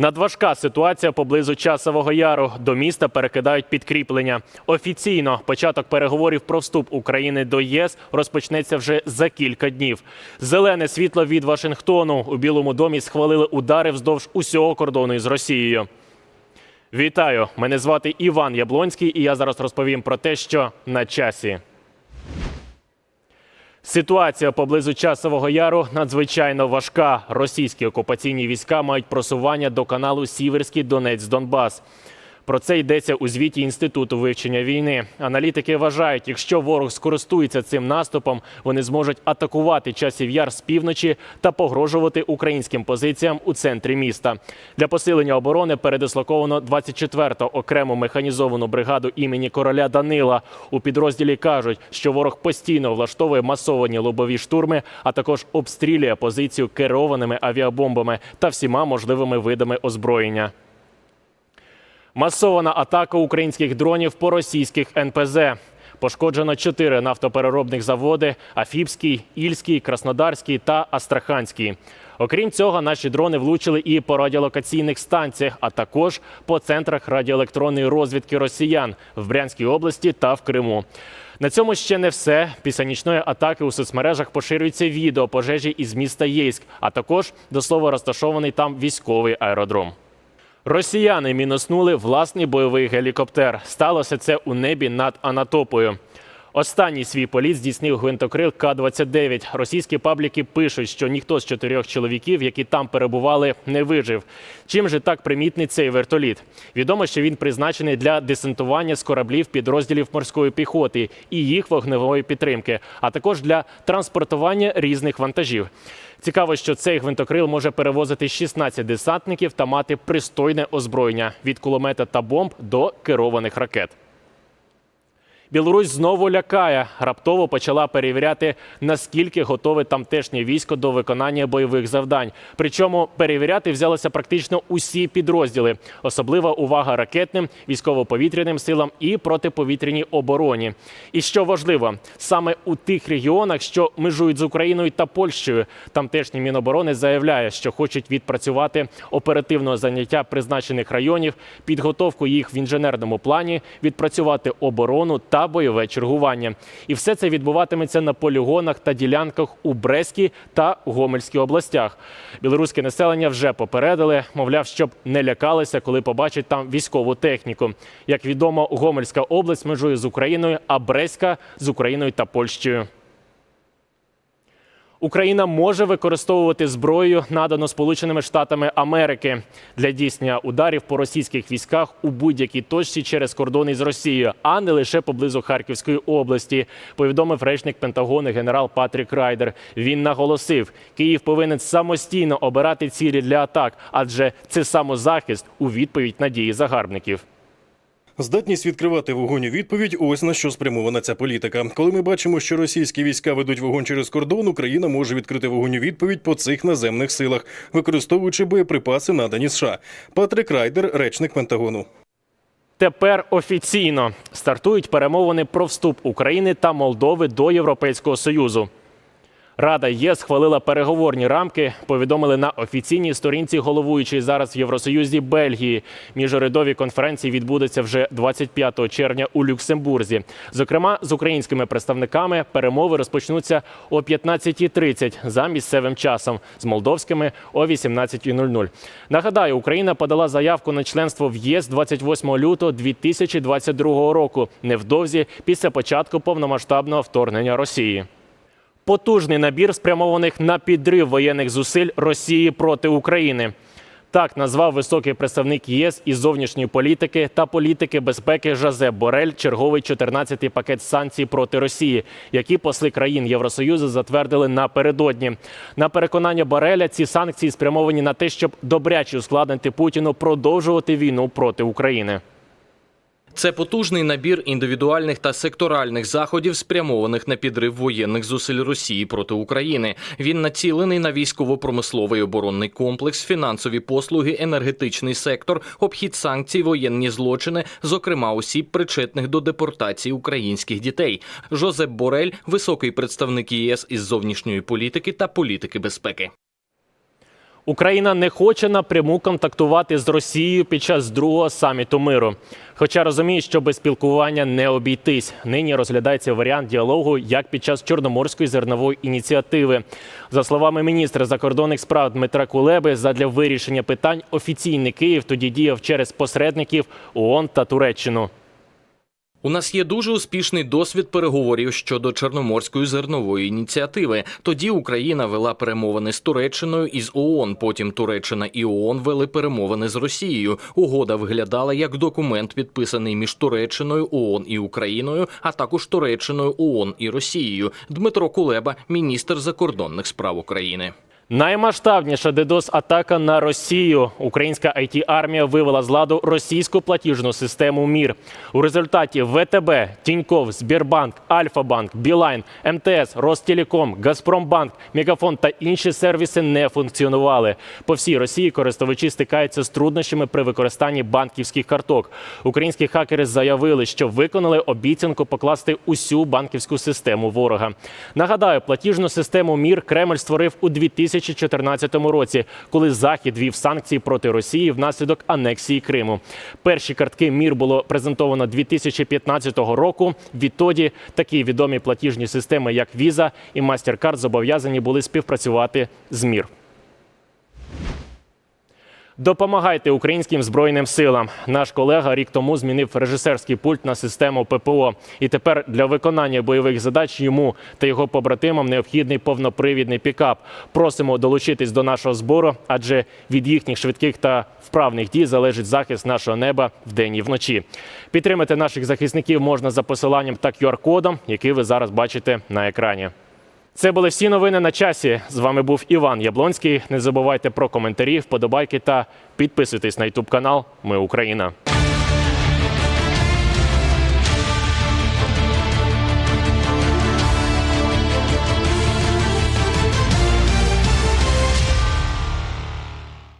Надважка ситуація поблизу часового яру. До міста перекидають підкріплення. Офіційно початок переговорів про вступ України до ЄС розпочнеться вже за кілька днів. Зелене світло від Вашингтону у Білому домі схвалили удари вздовж усього кордону із Росією. Вітаю! Мене звати Іван Яблонський, і я зараз розповім про те, що на часі. Ситуація поблизу часового яру надзвичайно важка. Російські окупаційні війська мають просування до каналу Сіверський Донець Донбас. Про це йдеться у звіті інституту вивчення війни. Аналітики вважають, якщо ворог скористується цим наступом, вони зможуть атакувати часів яр з півночі та погрожувати українським позиціям у центрі міста. Для посилення оборони передислоковано 24-ту окрему механізовану бригаду імені короля Данила. У підрозділі кажуть, що ворог постійно влаштовує масовані лобові штурми, а також обстрілює позицію керованими авіабомбами та всіма можливими видами озброєння. Масована атака українських дронів по російських НПЗ. Пошкоджено чотири нафтопереробних заводи: Афіпський, Ільський, Краснодарський та Астраханський. Окрім цього, наші дрони влучили і по радіолокаційних станціях, а також по центрах радіоелектронної розвідки росіян в Брянській області та в Криму. На цьому ще не все. Після нічної атаки у соцмережах поширюється відео пожежі із міста Єйськ, а також до слова розташований там військовий аеродром. Росіяни мінуснули власний бойовий гелікоптер. Сталося це у небі над Анатопою. Останній свій політ здійснив гвинтокрил К-29. Російські пабліки пишуть, що ніхто з чотирьох чоловіків, які там перебували, не вижив. Чим же так примітний цей вертоліт? Відомо, що він призначений для десантування з кораблів підрозділів морської піхоти і їх вогневої підтримки, а також для транспортування різних вантажів. Цікаво, що цей гвинтокрил може перевозити 16 десантників та мати пристойне озброєння від кулемета та бомб до керованих ракет. Білорусь знову лякає. Раптово почала перевіряти, наскільки готове тамтешнє військо до виконання бойових завдань. Причому перевіряти взялися практично усі підрозділи. Особлива увага ракетним, військово-повітряним силам і протиповітряній обороні. І що важливо, саме у тих регіонах, що межують з Україною та Польщею, тамтешній міноборони заявляє, що хочуть відпрацювати оперативного заняття призначених районів, підготовку їх в інженерному плані, відпрацювати оборону та бойове чергування. І все це відбуватиметься на полігонах та ділянках у Брестській та Гомельській областях. Білоруське населення вже попередили, мовляв, щоб не лякалися, коли побачать там військову техніку. Як відомо, Гомельська область межує з Україною, а Брестська з Україною та Польщею. Україна може використовувати зброю, надану Сполученими Штатами Америки для дійснення ударів по російських військах у будь-якій точці через кордони з Росією, а не лише поблизу Харківської області. Повідомив речник Пентагону генерал Патрік Райдер. Він наголосив, Київ повинен самостійно обирати цілі для атак, адже це самозахист у відповідь на дії загарбників. Здатність відкривати вогонь у відповідь ось на що спрямована ця політика. Коли ми бачимо, що російські війська ведуть вогонь через кордон, Україна може відкрити вогонь у відповідь по цих наземних силах, використовуючи боєприпаси, надані США. Патрик Райдер, речник Пентагону. Тепер офіційно стартують перемовини про вступ України та Молдови до Європейського Союзу. Рада ЄС схвалила переговорні рамки. Повідомили на офіційній сторінці головуючої зараз в Євросоюзі Бельгії. Міжурядові конференції відбудуться вже 25 червня у Люксембурзі. Зокрема, з українськими представниками перемови розпочнуться о 15.30 за місцевим часом, з молдовськими о 18.00. Нагадаю, Україна подала заявку на членство в ЄС 28 лютого 2022 року, невдовзі після початку повномасштабного вторгнення Росії. Потужний набір спрямованих на підрив воєнних зусиль Росії проти України. Так назвав високий представник ЄС із зовнішньої політики та політики безпеки Жозеп Борель черговий 14-й пакет санкцій проти Росії, які посли країн Євросоюзу затвердили напередодні. На переконання Бореля, ці санкції спрямовані на те, щоб добряче ускладнити Путіну продовжувати війну проти України. Це потужний набір індивідуальних та секторальних заходів, спрямованих на підрив воєнних зусиль Росії проти України. Він націлений на військово-промисловий оборонний комплекс, фінансові послуги, енергетичний сектор, обхід санкцій, воєнні злочини, зокрема осіб, причетних до депортації українських дітей. Жозеп Борель, високий представник ЄС із зовнішньої політики та політики безпеки. Україна не хоче напряму контактувати з Росією під час другого саміту миру. Хоча розуміє, що без спілкування не обійтись. Нині розглядається варіант діалогу як під час Чорноморської зернової ініціативи. За словами міністра закордонних справ Дмитра Кулеби, задля вирішення питань офіційний Київ тоді діяв через посередників ООН та Туреччину. У нас є дуже успішний досвід переговорів щодо Чорноморської зернової ініціативи. Тоді Україна вела перемовини з Туреччиною і з ООН. Потім Туреччина і ООН вели перемовини з Росією. Угода виглядала як документ, підписаний між Туреччиною, ООН і Україною, а також Туреччиною, ООН і Росією. Дмитро Кулеба, міністр закордонних справ України. Наймасштабніша ДДоС-атака на Росію. Українська it армія вивела з ладу російську платіжну систему МІР. У результаті ВТБ, Тіньков, Збірбанк, Альфа-Банк, Білайн, МТС, Ростелеком, Газпромбанк, Мегафон та інші сервіси не функціонували. По всій Росії користувачі стикаються з труднощами при використанні банківських карток. Українські хакери заявили, що виконали обіцянку покласти усю банківську систему ворога. Нагадаю, платіжну систему МІР Кремль створив у 2014 році, коли Захід вів санкції проти Росії внаслідок анексії Криму. Перші картки МІР було презентовано 2015 року. Відтоді такі відомі платіжні системи, як Visa і MasterCard, зобов'язані були співпрацювати з МІР. Допомагайте українським збройним силам. Наш колега рік тому змінив режисерський пульт на систему ППО. І тепер для виконання бойових задач йому та його побратимам необхідний повнопривідний пікап. Просимо долучитись до нашого збору, адже від їхніх швидких та вправних дій залежить захист нашого неба вдень і вночі. Підтримати наших захисників можна за посиланням та QR-кодом, який ви зараз бачите на екрані. Це були всі новини на часі. З вами був Іван Яблонський. Не забувайте про коментарі, вподобайки та підписуйтесь на Ютуб канал. Ми Україна.